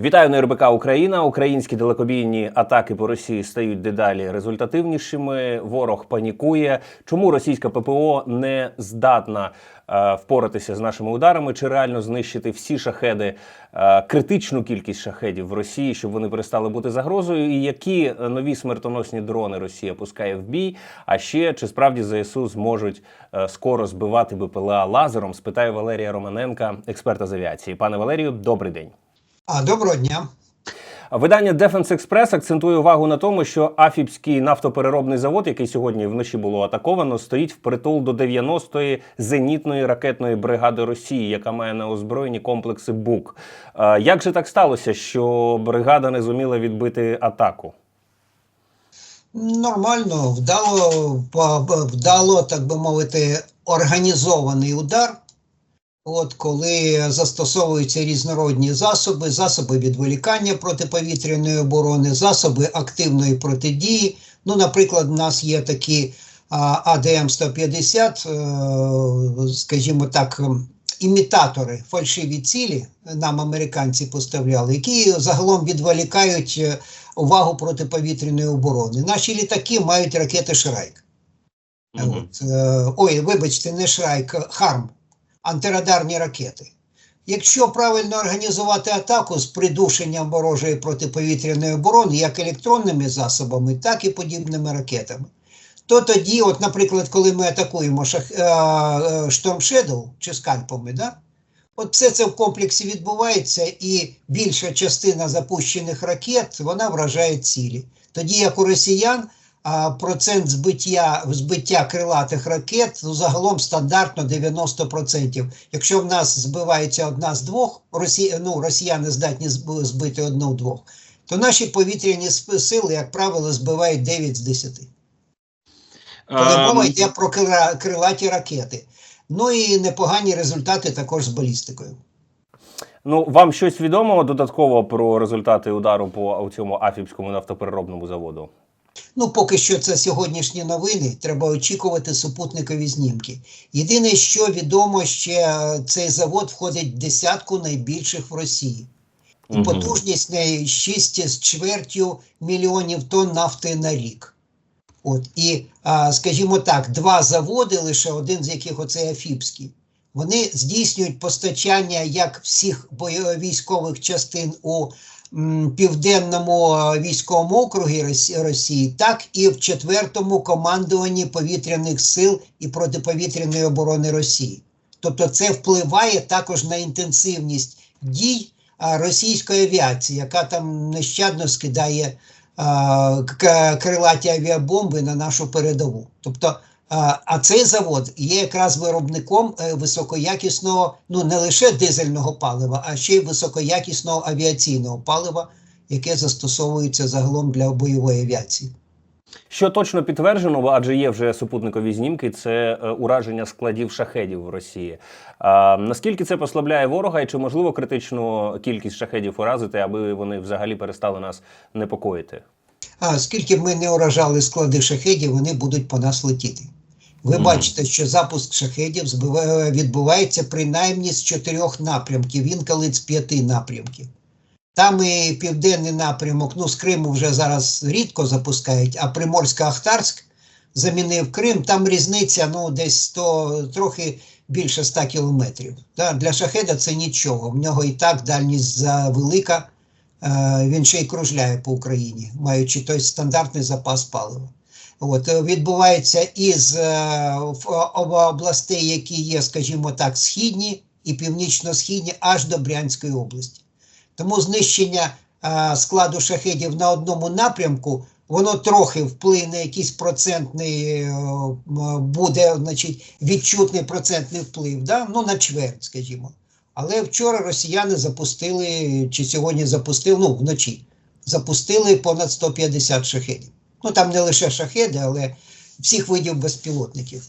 Вітаю на РБК Україна. Українські далекобійні атаки по Росії стають дедалі результативнішими. Ворог панікує. Чому російська ППО не здатна е, впоратися з нашими ударами? Чи реально знищити всі шахеди, е, критичну кількість шахедів в Росії, щоб вони перестали бути загрозою? І які нові смертоносні дрони Росія пускає в бій? А ще чи справді ЗСУ зможуть е, скоро збивати БПЛА лазером? Спитаю Валерія Романенка, експерта з авіації. Пане Валерію, добрий день. А доброго дня. Видання Defense Express акцентує увагу на тому, що Афіпський нафтопереробний завод, який сьогодні вночі було атаковано, стоїть впритул до 90-ї зенітної ракетної бригади Росії, яка має на озброєнні комплекси БУК. Як же так сталося, що бригада не зуміла відбити атаку? Нормально, вдало, вдало, так би мовити, організований удар. От коли застосовуються різнородні засоби, засоби відволікання протиповітряної оборони, засоби активної протидії. Ну, наприклад, у нас є такі АДМ-150, е, скажімо так, імітатори фальшиві цілі нам американці поставляли, які загалом відволікають е, увагу протиповітряної оборони. Наші літаки мають ракети Шрайк. От, е, ой, вибачте, не Шрайк, Харм, антирадарні ракети. Якщо правильно організувати атаку з придушенням ворожої протиповітряної оборони, як електронними засобами, так і подібними ракетами, то тоді, от, наприклад, коли ми атакуємо шах, е, е, чи скальпами, да? от все це в комплексі відбувається, і більша частина запущених ракет вона вражає цілі. Тоді як у росіян процент збиття, збиття крилатих ракет ну, загалом стандартно 90%. Якщо в нас збивається одна з двох, росі, ну, росіяни здатні збити одну-двох, то наші повітряні сили, як правило, збивають 9 з 10. Коли мова йде про крилаті ракети. Ну і непогані результати також з балістикою. Ну, вам щось відомо додатково про результати удару по цьому Афіпському нафтопереробному заводу? Ну, поки що це сьогоднішні новини. Треба очікувати супутникові знімки. Єдине, що відомо, ще е, цей завод входить в десятку найбільших в Росії. І потужність неї 6 з чвертю мільйонів тонн нафти на рік. От і, а, скажімо так, два заводи, лише один з яких оцей Афіпський, вони здійснюють постачання як всіх бойо- військових частин у південному е, військовому округі Росії, так і в четвертому командуванні повітряних сил і протиповітряної оборони Росії. Тобто це впливає також на інтенсивність дій російської авіації, яка там нещадно скидає а, крилаті авіабомби на нашу передову. Тобто, а, цей завод є якраз виробником е, високоякісного, ну не лише дизельного палива, а ще й високоякісного авіаційного палива, яке застосовується загалом для бойової авіації. Що точно підтверджено, адже є вже супутникові знімки, це е, ураження складів шахедів в Росії. А, наскільки це послабляє ворога, і чи можливо критичну кількість шахедів уразити, аби вони взагалі перестали нас непокоїти? А скільки б ми не уражали склади шахедів, вони будуть по нас летіти. Ви бачите, що запуск шахедів відбувається принаймні з чотирьох напрямків, інколи з п'яти напрямків. Там і південний напрямок, ну з Криму вже зараз рідко запускають, а Приморсько-Ахтарськ замінив Крим, там різниця ну, десь 100, трохи більше 100 кілометрів. Да, для шахеда це нічого. В нього і так дальність завелика. Е, він ще й кружляє по Україні, маючи той стандартний запас палива. От, е, відбувається із е, об- областей, які є, скажімо так, східні і північно-східні, аж до Брянської області. Тому знищення е, складу шахедів на одному напрямку, воно трохи вплине, якийсь процентний е, буде, значить, відчутний процентний вплив, да? ну на чверть, скажімо. Але вчора росіяни запустили, чи сьогодні запустили, ну вночі, запустили понад 150 шахедів. Ну там не лише шахеди, але всіх видів безпілотників.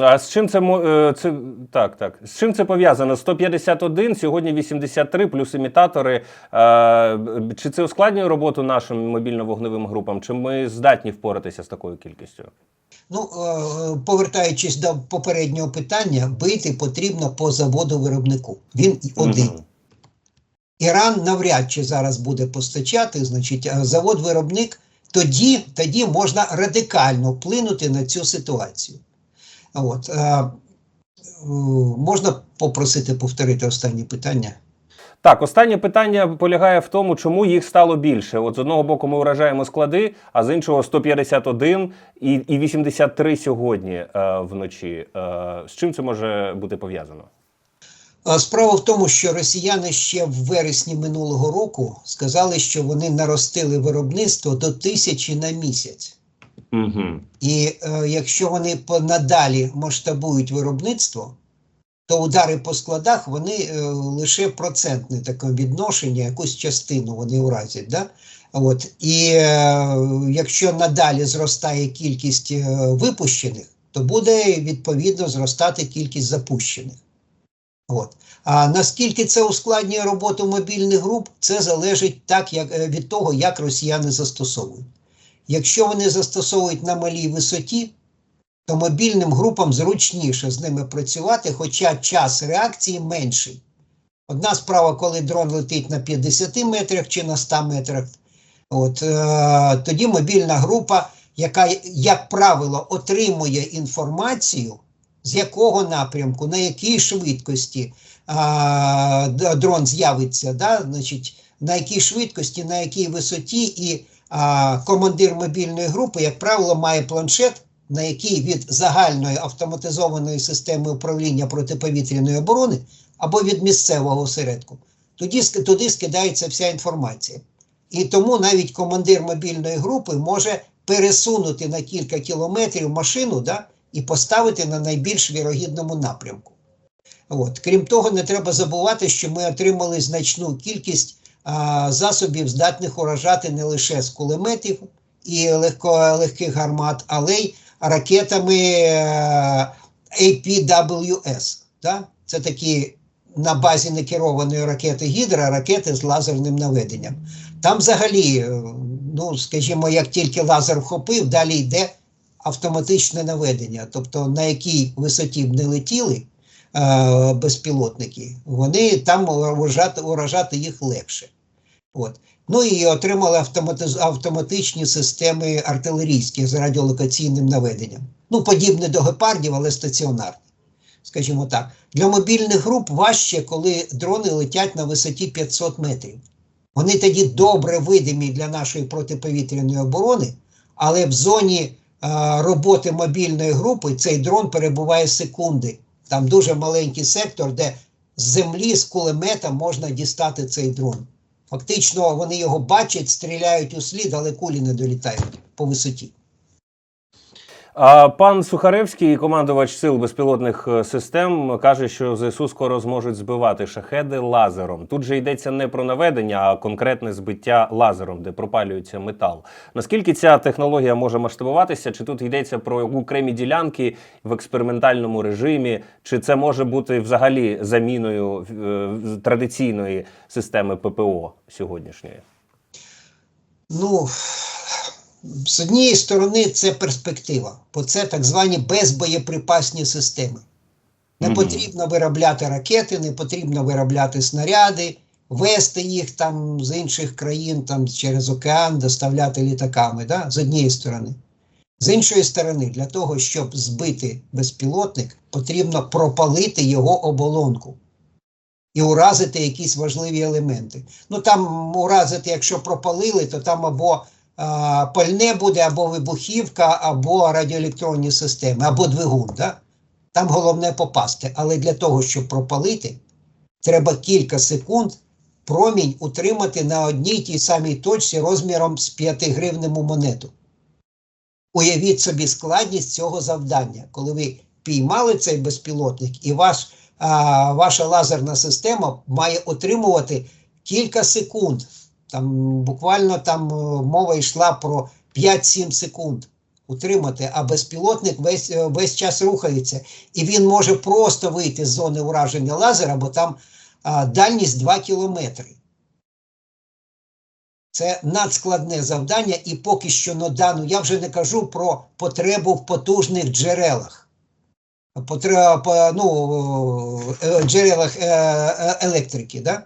А з чим це е, це так, так. З чим це пов'язано? 151, сьогодні 83, плюс імітатори. Е, Чи це ускладнює роботу нашим мобільно-вогневим групам? Чи ми здатні впоратися з такою кількістю? Ну, е, повертаючись до попереднього питання, бити потрібно по заводу виробнику. Він один. Мгм. Іран навряд чи зараз буде постачати, значить, завод-виробник, тоді, тоді можна радикально вплинути на цю ситуацію. От, е, можна попросити повторити останнє питання? Так, останнє питання полягає в тому, чому їх стало більше. От з одного боку ми вражаємо склади, а з іншого 151 і, і 83 сьогодні е, вночі. Е, з чим це може бути пов'язано? Справа в тому, що росіяни ще в вересні минулого року сказали, що вони наростили виробництво до тисячі на місяць. Угу. І е, якщо вони надалі масштабують виробництво, то удари по складах вони е, лише процентне таке відношення, якусь частину вони вразять. Да? От. І е, якщо надалі зростає кількість е, випущених, то буде відповідно зростати кількість запущених. От. А наскільки це ускладнює роботу мобільних груп, це залежить так, як, е, від того, як росіяни застосовують. Якщо вони застосовують на малій висоті, то мобільним групам зручніше з ними працювати, хоча час реакції менший. Одна справа, коли дрон летить на 50 метрах чи на 100 метрах, от, е, тоді мобільна група, яка, як правило, отримує інформацію, з якого напрямку, на якій швидкості а, дрон з'явиться, да, значить, на якій швидкості, на якій висоті, і а, командир мобільної групи, як правило, має планшет, на який від загальної автоматизованої системи управління протиповітряної оборони або від місцевого осередку, тоді туди скидається вся інформація. І тому навіть командир мобільної групи може пересунути на кілька кілометрів машину да, і поставити на найбільш вірогідному напрямку. От. Крім того, не треба забувати, що ми отримали значну кількість а, засобів, здатних уражати не лише з кулеметів і легко, легких гармат, але й ракетами е, APWS. Да? Це такі на базі некерованої ракети Гідра, ракети з лазерним наведенням. Там взагалі, е, ну скажімо, як тільки лазер вхопив, далі йде автоматичне наведення. Тобто на якій висоті б не летіли е, безпілотники, вони там уражати, уражати їх легше. От. Ну і отримали автоматичні системи артилерійські з радіолокаційним наведенням. Ну, подібне до гепардів, але стаціонарні. Скажімо так, для мобільних груп важче, коли дрони летять на висоті 500 метрів. Вони тоді добре видимі для нашої протиповітряної оборони, але в зоні роботи мобільної групи цей дрон перебуває секунди. Там дуже маленький сектор, де з землі, з кулемета можна дістати цей дрон. Фактично, вони його бачать, стріляють у слід, але кулі не долітають по висоті. Пан Сухаревський, командувач сил безпілотних е, систем, каже, що ЗСУ скоро зможуть збивати шахеди лазером. Тут же йдеться не про наведення, а конкретне збиття лазером, де пропалюється метал. Наскільки ця технологія може масштабуватися? Чи тут йдеться про окремі ділянки в експериментальному режимі, чи це може бути взагалі заміною е, традиційної системи ППО сьогоднішньої? Ну, з однієї сторони, це перспектива, бо це так звані безбоєприпасні системи. Не потрібно виробляти ракети, не потрібно виробляти снаряди, вести їх там з інших країн там, через океан, доставляти літаками, да? з однієї сторони. З іншої сторони, для того, щоб збити безпілотник, потрібно пропалити його оболонку і уразити якісь важливі елементи. Ну там уразити, якщо пропалили, то там або пальне буде, або вибухівка, або радіоелектронні системи, або двигун. Да? Там головне попасти. Але для того, щоб пропалити, треба кілька секунд промінь утримати на одній тій самій точці розміром з 5 гривневу монету. Уявіть собі складність цього завдання, коли ви піймали цей безпілотник, і ваш, а, ваша лазерна система має отримувати кілька секунд. Там буквально там е, мова йшла про 5-7 секунд утримати, а безпілотник весь, е, весь час рухається. І він може просто вийти з зони ураження лазера, бо там а, дальність 2 кілометри. Це надскладне завдання, і поки що на дану я вже не кажу про потребу в потужних джерелах. Потреба, ну, е, джерелах електрики. Да?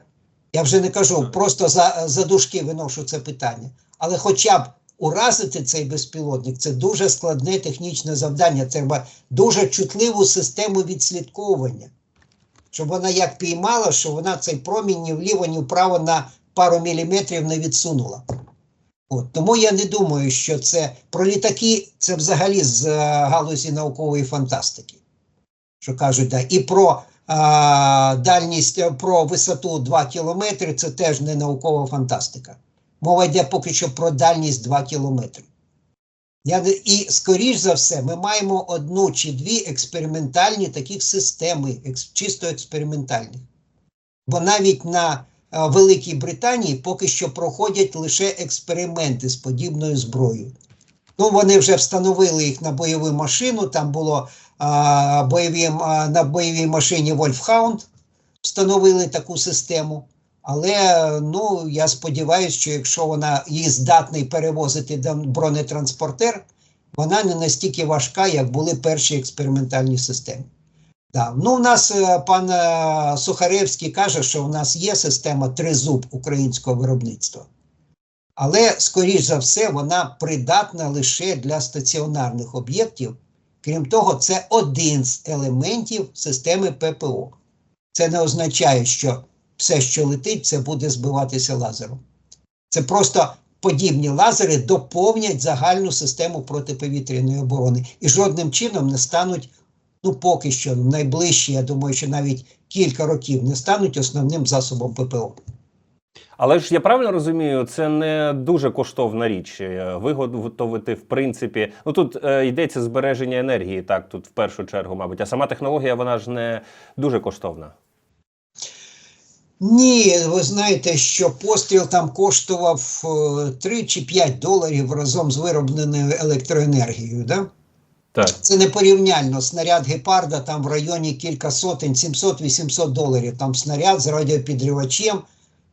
Я вже не кажу, просто за, за дужки виношу це питання. Але хоча б уразити цей безпілотник це дуже складне технічне завдання. Треба дуже чутливу систему відслідковування, щоб вона як піймала, що вона цей промінь ні вліво, ні вправо на пару міліметрів не відсунула. От, тому я не думаю, що це про літаки це взагалі з е, галузі наукової фантастики. Що кажуть, да. і про дальність, е, про висоту 2 кілометри це теж не наукова фантастика. Мова йде поки що про дальність 2 кілометри. Я, і, скоріш за все, ми маємо одну чи дві експериментальні таких системи, екс, чисто експериментальні. Бо навіть на е, Великій Британії поки що проходять лише експерименти з подібною зброєю. Ну, вони вже встановили їх на бойову машину. Там було а, бойові, на бойовій машині Wolfhound встановили таку систему. Але ну, я сподіваюся, що якщо вона її здатний перевозити бронетранспортер, вона не настільки важка, як були перші експериментальні системи. Да. Ну, у нас е, пан е, Сухаревський каже, що в нас є система тризуб українського виробництва. Але, скоріш за все, вона придатна лише для стаціонарних об'єктів. Крім того, це один з елементів системи ППО. Це не означає, що все, що летить, це буде збиватися лазером. Це просто подібні лазери доповнять загальну систему протиповітряної оборони і жодним чином не стануть, ну поки що, найближчі, я думаю, що навіть кілька років не стануть основним засобом ППО. Але ж я правильно розумію, це не дуже коштовна річ. е, Виготовити, в принципі, ну тут е, йдеться збереження енергії, так тут в першу чергу, мабуть. А сама технологія вона ж не дуже коштовна. Ні, ви знаєте, що постріл там коштував е, 3 чи 5 доларів разом з виробленою електроенергією. Да? Так. Це не порівняльно. Снаряд гепарда там в районі кілька сотень, 700-800 доларів. Там снаряд з радіопідривачем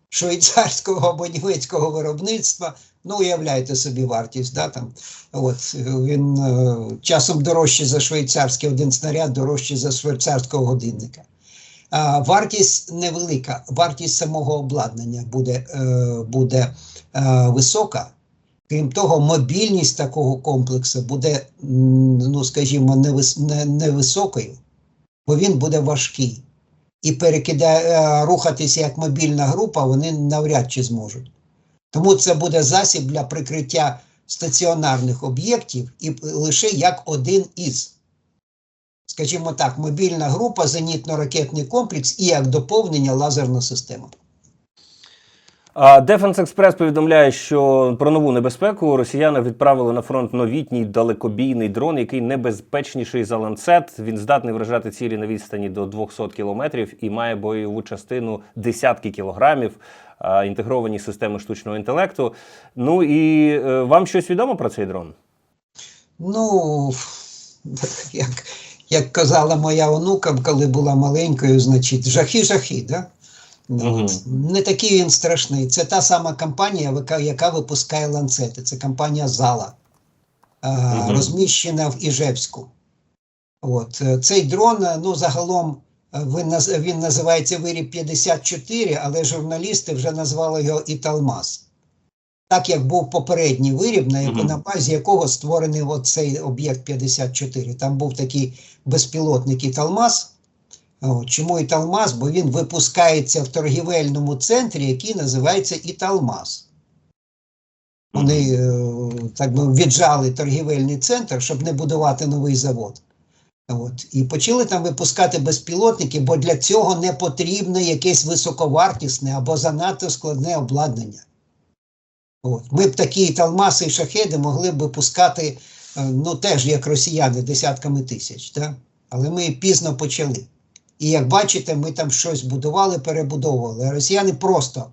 швейцарського або німецького виробництва. Ну, уявляєте собі вартість. Да, там. От, він е, часом дорожче за швейцарський один снаряд, дорожче за швейцарського годинника. А, вартість невелика, вартість самого обладнання буде, е, буде е, висока. Крім того, мобільність такого комплексу буде, ну скажімо, невис, не, невисокою, бо він буде важкий. І перекидає, е, рухатися як мобільна група вони навряд чи зможуть. Тому це буде засіб для прикриття стаціонарних об'єктів і лише як один із. Скажімо так, мобільна група, зенітно-ракетний комплекс і як доповнення лазерна система. Defense Express повідомляє, що про нову небезпеку росіяни відправили на фронт новітній далекобійний дрон, який небезпечніший за ланцет. Він здатний вражати цілі на відстані до 200 кілометрів і має бойову частину десятки кілограмів, інтегровані системи штучного інтелекту. Ну і е, вам щось відомо про цей дрон? Ну, як, як казала моя онука, коли була маленькою, значить, жахи-жахи, да? От. Не такий він страшний. Це та сама компанія, яка, яка випускає ланцети. Це компанія Зала, Мгм. розміщена в Іжевську. От. е, Цей дрон, е, ну, загалом, він, він називається Виріб 54, але журналісти вже назвали його Італмаз. Так як був попередній виріб, на, Мгм. на базі якого створений цей об'єкт 54. Там був такий безпілотник Італмаз. Чому Італмаз? Бо він випускається в торгівельному центрі, який називається Італмаз. Вони е, так би віджали торгівельний центр, щоб не будувати новий завод. От. І почали там випускати безпілотники, бо для цього не потрібно якесь високовартісне або занадто складне обладнання. От. Ми б такі талмаси і шахеди могли б випускати, е, ну теж як росіяни, десятками тисяч. Да? Але ми пізно почали. І як бачите, ми там щось будували, перебудовували. Росіяни просто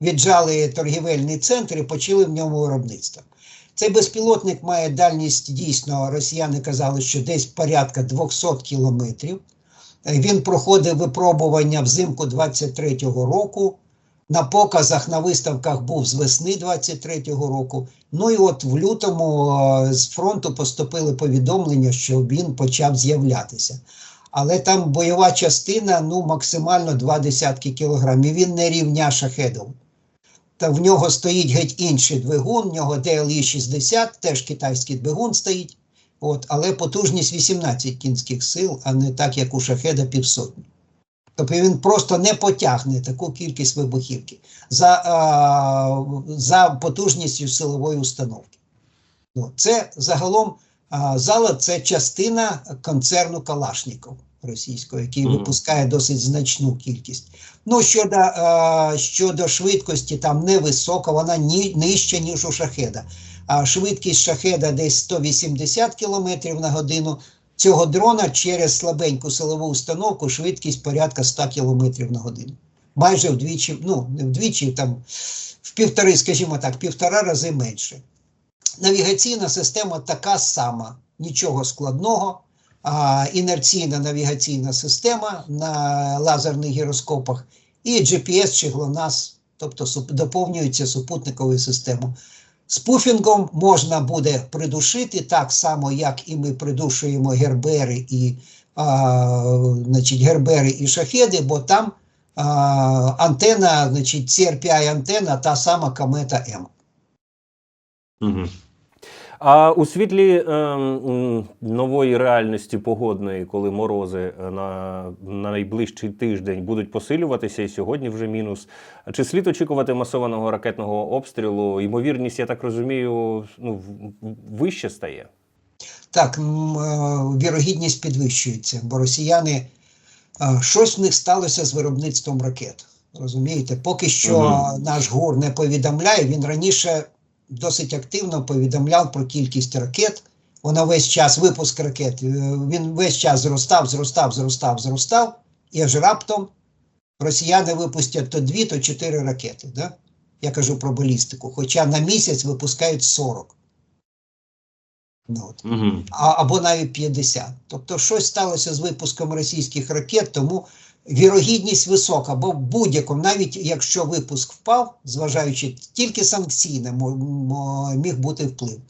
віджали торгівельний центр і почали в ньому виробництво. Цей безпілотник має дальність дійсно, росіяни казали, що десь порядка 200 кілометрів. Він проходив випробування взимку 23-го року. На показах на виставках був з весни 23-го року. Ну і от в лютому е, з фронту поступили повідомлення, що він почав з'являтися. Але там бойова частина ну, максимально два десятки кілограмів. Він не рівня шахедом. Та в нього стоїть геть інший двигун, в нього DLE 60, теж китайський двигун стоїть. От, але потужність 18 кінських сил, а не так, як у шахеда півсотні. Тобто він просто не потягне таку кількість вибухівки за, а, за потужністю силової установки. Ну, це загалом зала це частина концерну Калашніков російського, який Мгм. випускає досить значну кількість. Ну, щодо, щодо швидкості, там невисока, вона ні, нижча, ніж у шахеда. А швидкість шахеда десь 180 км на годину. Цього дрона через слабеньку силову установку швидкість порядка 100 км на годину. Майже вдвічі, ну не вдвічі, там в півтори, скажімо так, півтора рази менше. Навігаційна система така сама, нічого складного. А, інерційна навігаційна система на лазерних гіроскопах і GPS чи GLONASS, тобто суп- доповнюється супутниковою системою. Спуфінгом можна буде придушити так само, як і ми придушуємо гербери і, а, значить, гербери і шахеди, бо там а, антена, значить, CRPI антена та сама комета М. Угу. А у світлі е, нової реальності погодної, коли морози е, на, на найближчий тиждень будуть посилюватися, і сьогодні вже мінус. Чи слід очікувати масованого ракетного обстрілу? Ймовірність, я так розумію, ну, вище стає. Так, е, вірогідність підвищується, бо росіяни е, щось в них сталося з виробництвом ракет. Розумієте, поки що Мгм. наш ГУР не повідомляє. Він раніше досить активно повідомляв про кількість ракет. Воно весь час випуск ракет. е, Він весь час зростав, зростав, зростав, зростав, і аж раптом росіяни випустять то дві, то чотири ракети. Да? Я кажу про балістику. Хоча на місяць випускають 40. Ну, от Угу. а, або навіть 50. Тобто щось сталося з випуском російських ракет, тому вірогідність висока, бо в будь-якому, навіть якщо випуск впав, зважаючи тільки санкційне, міг бути вплив.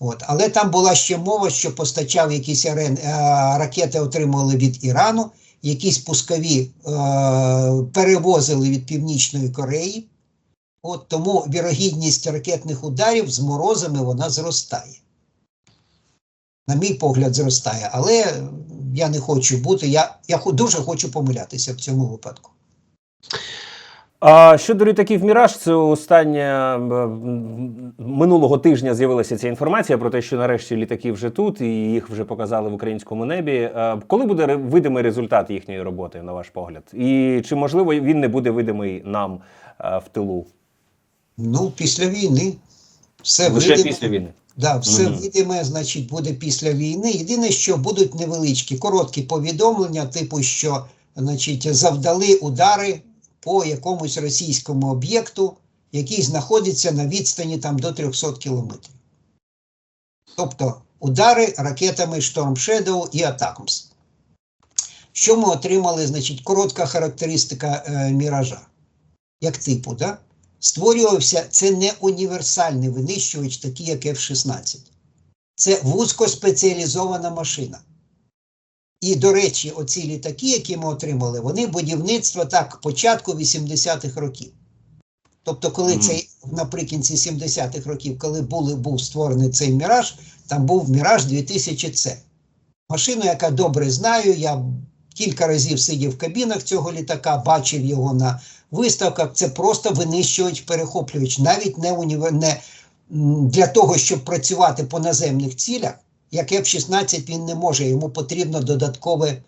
От. Але там була ще мова, що постачав якісь арен, е, ракети, отримували від Ірану, якісь пускові е, перевозили від Північної Кореї. От тому вірогідність ракетних ударів з морозами вона зростає на мій погляд, зростає. Але я не хочу бути. Я, я дуже хочу помилятися в цьому випадку. А щодо літаків Міраж, це остання м, м, минулого тижня з'явилася ця інформація про те, що нарешті літаки вже тут, і їх вже показали в українському небі. Е, Коли буде видимий результат їхньої роботи, на ваш погляд? І чи можливо він не буде видимий нам е, в тилу? Ну, після війни. Все Лише видиме. після війни. Да, все Мгм. видиме, значить, буде після війни. Єдине, що будуть невеличкі, короткі повідомлення, типу, що значить, завдали удари по якомусь російському об'єкту, який знаходиться на відстані там, до 300 кілометрів. Тобто удари ракетами Storm Shadow і Атакмс. Що ми отримали? Значить, коротка характеристика е, міража, як типу, да? Створювався це не універсальний винищувач, такий як F-16. Це вузькоспеціалізована машина. І, до речі, оці літаки, які ми отримали, вони будівництво так початку 80-х років. Тобто, коли цей наприкінці 70-х років, коли були, був створений цей міраж, там був міраж 2000C. Машину, яка добре знаю, я кілька разів сидів в кабінах цього літака, бачив його на виставках. Це просто винищувач-перехоплювач, навіть не, універ... не для того, щоб працювати по наземних цілях, як F-16 він не може, йому потрібно додаткове,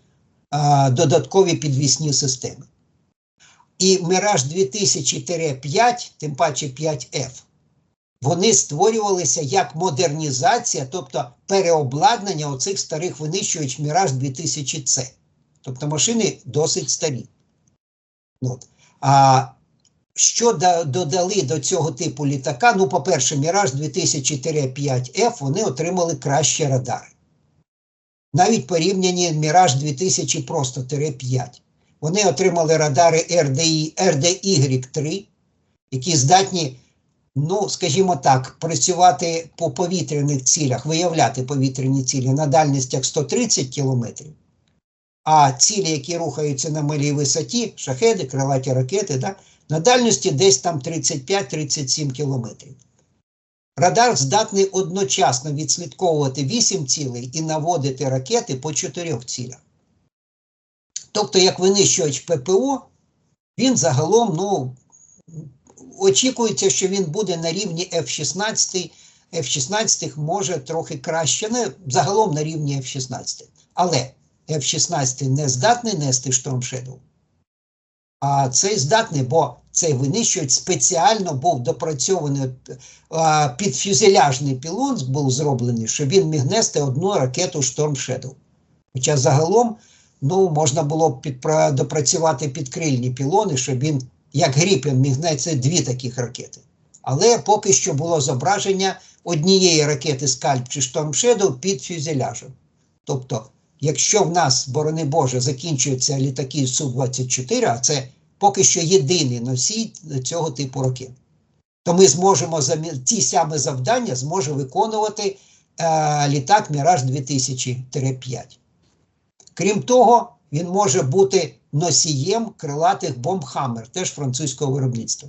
а, додаткові підвісні системи. І Мираж 2000-5, тим паче 5F, вони створювалися як модернізація, тобто переобладнання оцих старих винищувач Міраж 2000C. Тобто машини досить старі. От. А що додали до цього типу літака? Ну, по-перше, Міраж 2004-5F вони отримали кращі радари. Навіть порівняні Міраж 2000 просто тире 5. Вони отримали радари RDI, RDY3, які здатні, ну, скажімо так, працювати по повітряних цілях, виявляти повітряні цілі на дальностях 130 кілометрів. А цілі, які рухаються на малій висоті, шахеди, крилаті ракети, да, на дальності десь там 35-37 кілометрів. Радар здатний одночасно відслідковувати 8 цілей і наводити ракети по 4 цілях. Тобто, як винищувач ППО, він загалом, ну, очікується, що він буде на рівні F-16. F-16 може трохи краще, не загалом на рівні F-16. Але F-16 не здатний нести Storm Shadow. А цей здатний, бо цей винищувач спеціально був допрацьований а, під фюзеляжний пілон був зроблений, щоб він міг нести одну ракету Storm Shadow. Хоча загалом ну, можна було б підпра- допрацювати підкрильні пілони, щоб він, як Гріпен, міг нести дві таких ракети. Але поки що було зображення однієї ракети Скальп чи Shadow під фюзеляжем. Тобто, якщо в нас, борони Боже, закінчуються літаки Су-24, а це поки що єдиний носій цього типу ракет, то ми зможемо ті саме завдання зможе виконувати е, літак Міраж 2000-5. Крім того, він може бути носієм крилатих бомб Хаммер, теж французького виробництва.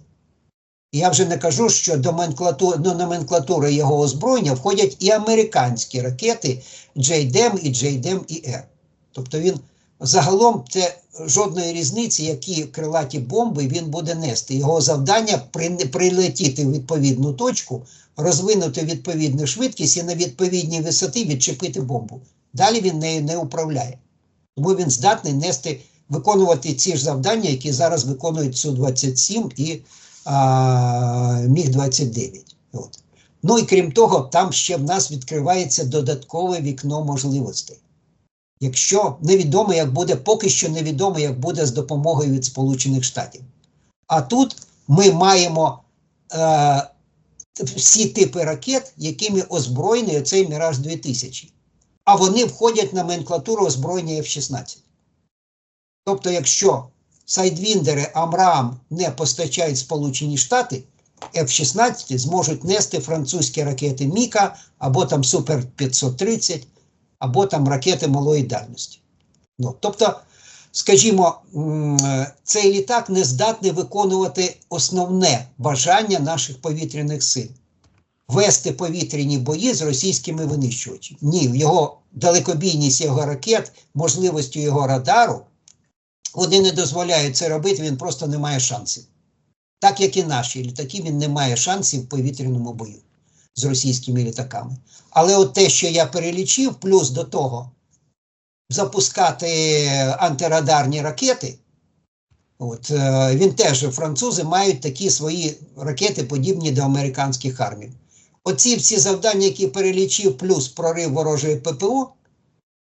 Я вже не кажу, що до номенклатури, до номенклатури його озброєння входять і американські ракети JDM і JDM і R. Тобто він загалом це жодної різниці, які крилаті бомби він буде нести. Його завдання при, прилетіти в відповідну точку, розвинути відповідну швидкість і на відповідній висоті відчепити бомбу. Далі він нею не управляє. Тому він здатний нести, виконувати ці ж завдання, які зараз виконують Су-27 і а, Міг-29. От. Ну і крім того, там ще в нас відкривається додаткове вікно можливостей. Якщо невідомо, як буде, поки що невідомо, як буде з допомогою від Сполучених Штатів. А тут ми маємо е, всі типи ракет, якими озброєний оцей Міраж 2000. А вони входять в номенклатуру озброєння F-16. Тобто, якщо Сайдвіндери Амрам не постачають Сполучені Штати, F-16 зможуть нести французькі ракети Міка або там Супер 530, або там ракети малої дальності. Ну, тобто, скажімо, цей літак не здатний виконувати основне бажання наших повітряних сил вести повітряні бої з російськими винищувачами. Ні, його далекобійність його ракет, можливості його радару, вони не дозволяють це робити, він просто не має шансів. Так як і наші літаки, він не має шансів в повітряному бою з російськими літаками. Але от те, що я перелічив, плюс до того запускати антирадарні ракети. От, е, він теж французи мають такі свої ракети, подібні до американських армій. Оці всі завдання, які перелічив, плюс прорив ворожої ППО,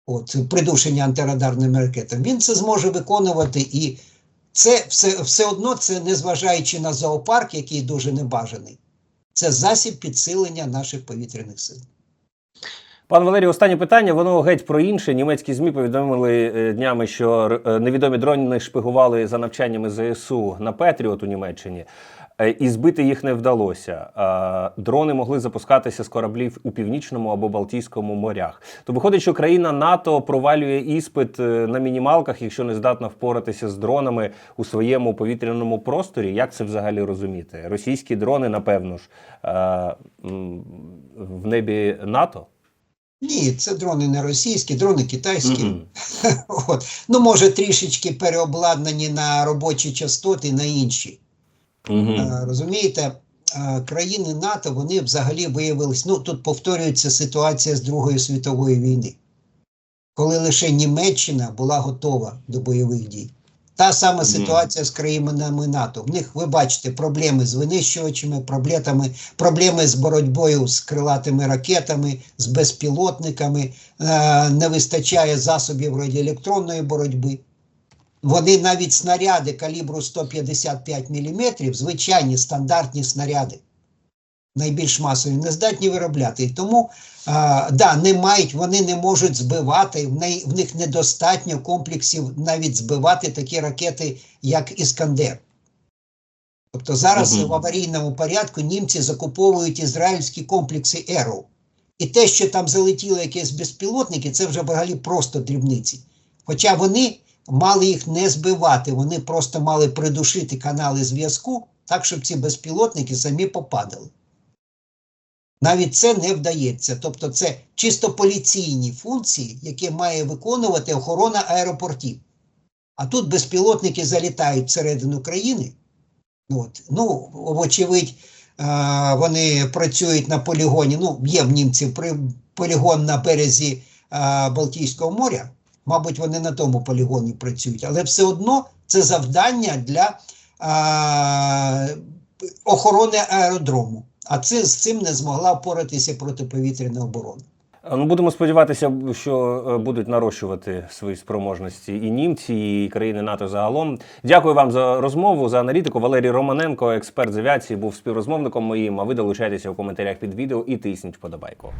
от, придушення антирадарними ракетами, він це зможе виконувати. І це все, все одно, це незважаючи на зоопарк, який дуже небажаний, це засіб підсилення наших повітряних сил. Пан Валерій, останнє питання. Воно геть про інше. Німецькі змі повідомили е, днями, що е, невідомі дрони шпигували за навчаннями ЗСУ на Петріот у Німеччині, і збити їх не вдалося. Е, Дрони могли запускатися з кораблів у північному або Балтійському морях. То виходить, що країна НАТО провалює іспит е, на мінімалках, якщо не здатна впоратися з дронами у своєму повітряному просторі. Як це взагалі розуміти? Російські дрони, напевно ж, е, в небі НАТО. Ні, це дрони не російські, дрони китайські. Мгм. От. Ну, може, трішечки переобладнані на робочі частоти, на інші. Е, Розумієте, е, країни НАТО вони взагалі виявились. Ну, тут повторюється ситуація з Другої світової війни, коли лише Німеччина була готова до бойових дій. Та сама ситуація з країнами НАТО. В них, ви бачите, проблеми з винищувачами, проблеми, проблеми з боротьбою з крилатими ракетами, з безпілотниками, е, не вистачає засобів радіоелектронної боротьби. Вони навіть снаряди калібру 155 мм, звичайні стандартні снаряди, найбільш масові, не здатні виробляти. І тому а, да, не мають, вони не можуть збивати, в, неї, в них недостатньо комплексів навіть збивати такі ракети, як Іскандер. Тобто зараз Мгм. в аварійному порядку німці закуповують ізраїльські комплекси Arrow. І те, що там залетіли якісь безпілотники, це вже взагалі просто дрібниці. Хоча вони мали їх не збивати, вони просто мали придушити канали зв'язку, так, щоб ці безпілотники самі попадали. Навіть це не вдається. Тобто, це чисто поліційні функції, які має виконувати охорона аеропортів. А тут безпілотники залітають всередину країни. От. Ну, вочевидь, е, вони працюють на полігоні. Ну, є в німців полігон на березі е, Балтійського моря. Мабуть, вони на тому полігоні працюють, але все одно це завдання для е, охорони аеродрому. А це з цим не змогла впоратися протиповітряна оборона. Ну, будемо сподіватися, що е, будуть нарощувати свої спроможності і німці, і країни НАТО загалом. Дякую вам за розмову, за аналітику. Валерій Романенко, експерт з авіації, був співрозмовником моїм. А ви долучайтеся у коментарях під відео і тисніть вподобайку.